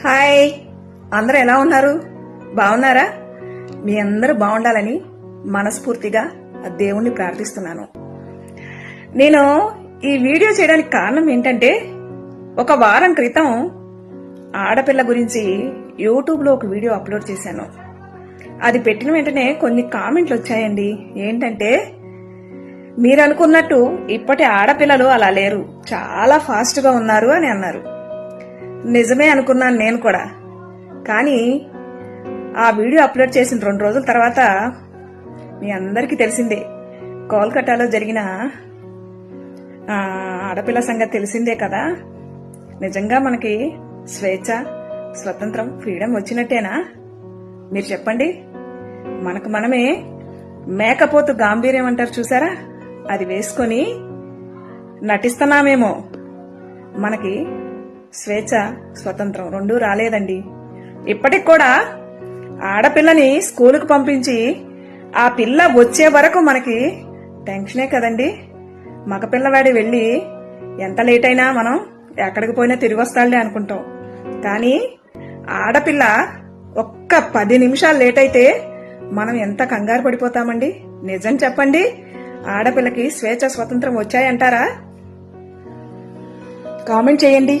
Hi. అందరూ ఎలా ఉన్నారు? బాగున్నారా? మీ అందరూ బాగుండాలని మనస్ఫూర్తిగా ఆ దేవుణ్ణి ప్రార్థిస్తున్నాను. నేను ఈ వీడియో చేయడానికి కారణం ఏంటంటే ఒక వారం క్రితం ఆడపిల్ల గురించి యూట్యూబ్లో ఒక వీడియో అప్లోడ్ చేశాను. అది పెట్టిన వెంటనే కొన్ని కామెంట్లు వచ్చాయండి. ఏంటంటే మీరు అనుకున్నట్టు ఇప్పటి ఆడపిల్లలు అలా లేరు. చాలా ఫాస్ట్గా ఉన్నారు అని అన్నారు. నిజమే అనుకున్నాను నేను కూడా. కానీ ఆ వీడియో అప్లోడ్ చేసిన రెండు రోజుల తర్వాత మీ అందరికీ తెలిసిందే కోల్కటాలో జరిగిన ఆడపిల్ల సంగతి తెలిసిందే కదా. నిజంగా మనకి స్వేచ్ఛ స్వతంత్రం ఫ్రీడమ్ వచ్చినట్టేనా? మీరు చెప్పండి. మనకు మనమే మేకపోతు గాంభీర్యం అంటారు చూసారా? అది వేసుకొని నటిస్తున్నామేమో. మనకి స్వేచ్ఛ స్వతంత్రం రెండూ రాలేదండి. ఇప్పటికి కూడా ఆడపిల్లని స్కూలుకు పంపించి ఆ పిల్ల వచ్చే వరకు మనకి టెన్షనే కదండి. మగపిల్లవాడి వెళ్ళి ఎంత లేట్ అయినా మనం ఎక్కడికి పోయినా తిరిగి వస్తాడులే అనుకుంటాం. కానీ ఆడపిల్ల ఒక్క పది నిమిషాలు లేట్ అయితే మనం ఎంత కంగారు పడిపోతామండి. నిజం చెప్పండి ఆడపిల్లకి స్వేచ్ఛ స్వతంత్రం వచ్చాయంటారా? కామెంట్ చేయండి.